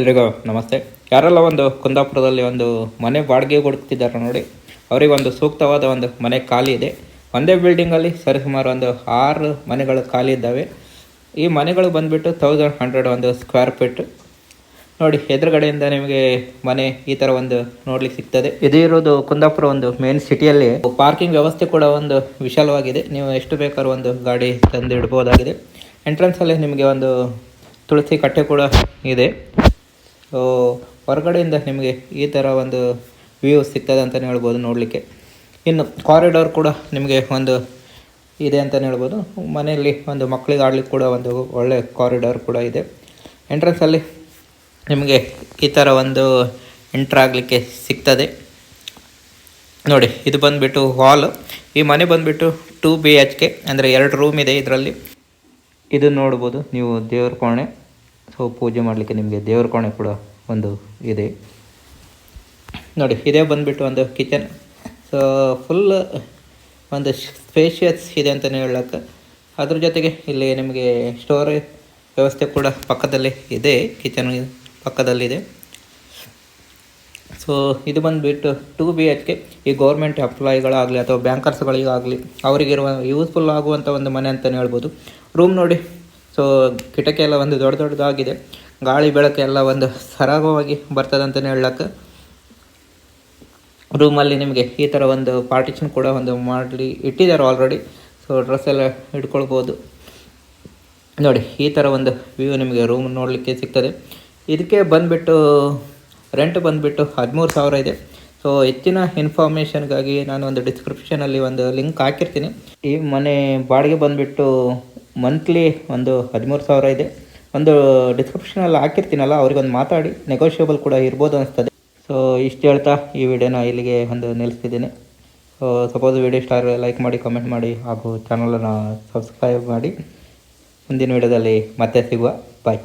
ಎಲ್ರಿಗೂ ನಮಸ್ತೆ. ಯಾರೆಲ್ಲ ಒಂದು ಕುಂದಾಪುರದಲ್ಲಿ ಒಂದು ಮನೆ ಬಾಡಿಗೆ ಕೊಡ್ತಿದ್ದಾರೆ ನೋಡಿ, ಅವರಿಗೆ ಒಂದು ಸೂಕ್ತವಾದ ಒಂದು ಮನೆ ಖಾಲಿ ಇದೆ. ಒಂದೇ ಬಿಲ್ಡಿಂಗಲ್ಲಿ ಸರಿಸುಮಾರು ಒಂದು ಆರು ಮನೆಗಳು ಖಾಲಿ ಇದ್ದಾವೆ. ಈ ಮನೆಗಳು ಬಂದುಬಿಟ್ಟು ತೌಸಂಡ್ ಹಂಡ್ರೆಡ್ ಒಂದು ಸ್ಕ್ವೇರ್ ಫೀಟ್ ನೋಡಿ, ಎದುರುಗಡೆಯಿಂದ ನಿಮಗೆ ಮನೆ ಈ ಥರ ಒಂದು ನೋಡ್ಲಿಕ್ಕೆ ಸಿಗ್ತದೆ. ಇದು ಇರೋದು ಕುಂದಾಪುರ ಒಂದು ಮೇನ್ ಸಿಟಿಯಲ್ಲಿ ಪಾರ್ಕಿಂಗ್ ವ್ಯವಸ್ಥೆ ಕೂಡ ಒಂದು ವಿಶಾಲವಾಗಿದೆ. ನೀವು ಎಷ್ಟು ಬೇಕಾದ್ರೂ ಒಂದು ಗಾಡಿ ತಂದು ಇಡ್ಬೋದಾಗಿದೆ ಎಂಟ್ರೆನ್ಸಲ್ಲಿ ನಿಮಗೆ ಒಂದು ತುಳಸಿ ಕಟ್ಟೆ ಕೂಡ ಇದೆ. ಸೊ ಹೊರಗಡೆಯಿಂದ ನಿಮಗೆ ಈ ಥರ ಒಂದು ವ್ಯೂ ಸಿಗ್ತದೆ ಅಂತಲೇ ಹೇಳ್ಬೋದು ನೋಡಲಿಕ್ಕೆ. ಇನ್ನು ಕಾರಿಡಾರ್ ಕೂಡ ನಿಮಗೆ ಒಂದು ಇದೆ ಅಂತಲೇ ಹೇಳ್ಬೋದು. ಮನೆಯಲ್ಲಿ ಒಂದು ಮಕ್ಕಳಿಗೆ ಆಡಲಿಕ್ಕೆ ಕೂಡ ಒಂದು ಒಳ್ಳೆ ಕಾರಿಡಾರ್ ಕೂಡ ಇದೆ. ಎಂಟ್ರೆನ್ಸಲ್ಲಿ ನಿಮಗೆ ಈ ಥರ ಒಂದು ಎಂಟ್ರ್ ಆಗಲಿಕ್ಕೆ ಸಿಗ್ತದೆ. ನೋಡಿ, ಇದು ಬಂದುಬಿಟ್ಟು ಹಾಲ್ ಈ ಮನೆ ಬಂದುಬಿಟ್ಟು ಟೂ ಬಿ ಎಚ್ ಕೆ ಅಂದರೆ ಎರಡು ರೂಮ್ ಇದೆ ಇದರಲ್ಲಿ. ಇದು ನೋಡ್ಬೋದು ನೀವು ದೇವ್ರ ಕೋಣೆ. ಸೊ ಪೂಜೆ ಮಾಡಲಿಕ್ಕೆ ನಿಮಗೆ ದೇವ್ರ ಕೋಣೆ ಕೂಡ ಒಂದು ಇದೆ. ನೋಡಿ, ಇದೇ ಬಂದುಬಿಟ್ಟು ಒಂದು ಕಿಚನ್ ಸೊ ಫುಲ್ ಒಂದು ಸ್ಪೇಷಿಯಸ್ ಇದೆ ಅಂತಲೇ ಹೇಳಕ್ಕೆ. ಅದ್ರ ಜೊತೆಗೆ ಇಲ್ಲಿ ನಿಮಗೆ ಸ್ಟೋರೇಜ್ ವ್ಯವಸ್ಥೆ ಕೂಡ ಪಕ್ಕದಲ್ಲಿ ಇದೆ. ಕಿಚನ್ ಪಕ್ಕದಲ್ಲಿದೆ. ಸೊ ಇದು ಬಂದುಬಿಟ್ಟು ಟು ಬಿ ಎಚ್ ಕೆ ಈ ಗೌರ್ಮೆಂಟ್ ಎಂಪ್ಲಾಯಿಗಳಾಗಲಿ ಅಥವಾ ಬ್ಯಾಂಕರ್ಸ್ಗಳಿಗಾಗಲಿ ಅವರಿಗಿರುವ ಯೂಸ್ಫುಲ್ ಆಗುವಂಥ ಒಂದು ಮನೆ ಅಂತಲೇ ಹೇಳ್ಬೋದು. ರೂಮ್ ನೋಡಿ ಸೊ ಕಿಟಕಿ ಎಲ್ಲ ಒಂದು ದೊಡ್ಡ ದೊಡ್ಡದಾಗಿದೆ. ಗಾಳಿ, ಬೆಳಕು ಎಲ್ಲ ಒಂದು ಸರಾಗವಾಗಿ ಬರ್ತದೆ ಅಂತಲೇ ಹೇಳಕ್ಕೆ ರೂಮಲ್ಲಿ ನಿಮಗೆ ಈ ಥರ ಒಂದು ಪಾರ್ಟಿಷನ್ ಕೂಡ ಒಂದು ಮಾಡಲಿ, ಇಟ್ಟಿದ್ದಾರೆ ಆಲ್ರೆಡಿ ಸೊ ಡ್ರೆಸ್ ಎಲ್ಲ ಇಟ್ಕೊಳ್ಬೋದು. ನೋಡಿ, ಈ ಥರ ಒಂದು ವ್ಯೂ ನಿಮಗೆ ರೂಮ್ ನೋಡಲಿಕ್ಕೆ ಸಿಗ್ತದೆ. ಇದಕ್ಕೆ ಬಂದುಬಿಟ್ಟು ರೆಂಟ್ ಬಂದುಬಿಟ್ಟು ಹದಿಮೂರು ಸಾವಿರ ಇದೆ. ಸೊ ಹೆಚ್ಚಿನ ಇನ್ಫಾರ್ಮೇಷನ್ಗಾಗಿ ನಾನು ಒಂದು ಡಿಸ್ಕ್ರಿಪ್ಷನಲ್ಲಿ ಒಂದು ಲಿಂಕ್ ಹಾಕಿರ್ತೀನಿ. ಈ ಮನೆ ಬಾಡಿಗೆ ಬಂದುಬಿಟ್ಟು ಮಂತ್ಲಿ ಒಂದು ಹದಿಮೂರು ಸಾವಿರ ಇದೆ. ಒಂದು ಡಿಸ್ಕ್ರಿಪ್ಷನಲ್ಲಿ ಹಾಕಿರ್ತೀನಲ್ಲ, ಅವ್ರಿಗೊಂದು ಮಾತಾಡಿ ನೆಗೋಷಿಯೇಬಲ್ ಕೂಡ ಇರ್ಬೋದು ಅನಿಸ್ತದೆ. ಸೊ ಇಷ್ಟು ಹೇಳ್ತಾ ಈ ವಿಡಿಯೋನ ಇಲ್ಲಿಗೆ ಒಂದು ನಿಲ್ಲಿಸ್ತಿದ್ದೀನಿ. ಸೊ ಸಪೋಸ್ ವಿಡಿಯೋ ಇಷ್ಟ ಆದರೆ ಲೈಕ್ ಮಾಡಿ ಕಮೆಂಟ್ ಮಾಡಿ, ಹಾಗೂ ಚಾನಲನ್ನು ಸಬ್ಸ್ಕ್ರೈಬ್ ಮಾಡಿ. ಮುಂದಿನ ವಿಡಿಯೋದಲ್ಲಿ ಮತ್ತೆ ಸಿಗುವ. ಬಾಯ್